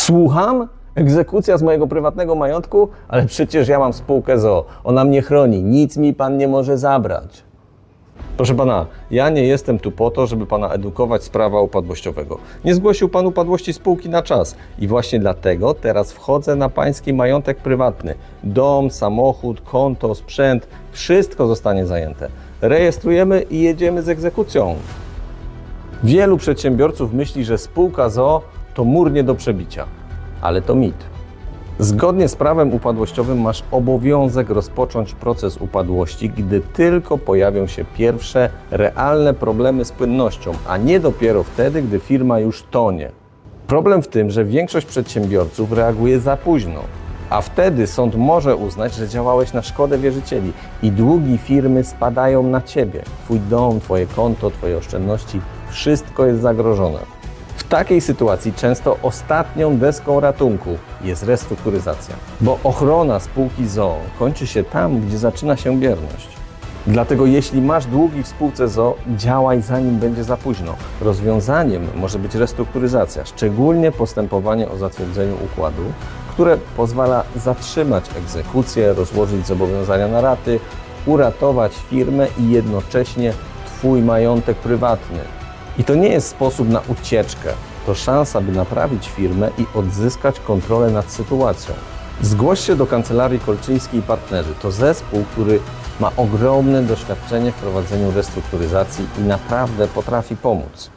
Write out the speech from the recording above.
Słucham? Egzekucja z mojego prywatnego majątku? Ale przecież ja mam spółkę ZO. Ona mnie chroni. Nic mi pan nie może zabrać. Proszę pana, ja nie jestem tu po to, żeby pana edukować z prawa upadłościowego. Nie zgłosił pan upadłości spółki na czas i właśnie dlatego teraz wchodzę na pański majątek prywatny. Dom, samochód, konto, sprzęt, wszystko zostanie zajęte. Rejestrujemy i jedziemy z egzekucją. Wielu przedsiębiorców myśli, że spółka ZO to mur nie do przebicia, ale to mit. Zgodnie z prawem upadłościowym masz obowiązek rozpocząć proces upadłości, gdy tylko pojawią się pierwsze realne problemy z płynnością, a nie dopiero wtedy, gdy firma już tonie. Problem w tym, że większość przedsiębiorców reaguje za późno, a wtedy sąd może uznać, że działałeś na szkodę wierzycieli i długi firmy spadają na ciebie. Twój dom, twoje konto, twoje oszczędności, wszystko jest zagrożone. Takiej sytuacji często ostatnią deską ratunku jest restrukturyzacja, bo ochrona spółki ZOO kończy się tam, gdzie zaczyna się bierność. Dlatego jeśli masz długi w spółce ZOO, działaj zanim będzie za późno. Rozwiązaniem może być restrukturyzacja, szczególnie postępowanie o zatwierdzeniu układu, które pozwala zatrzymać egzekucję, rozłożyć zobowiązania na raty, uratować firmę i jednocześnie Twój majątek prywatny. I to nie jest sposób na ucieczkę, to szansa, by naprawić firmę i odzyskać kontrolę nad sytuacją. Zgłoś się do Kancelarii Kolczyńskiej i Partnerzy. To zespół, który ma ogromne doświadczenie w prowadzeniu restrukturyzacji i naprawdę potrafi pomóc.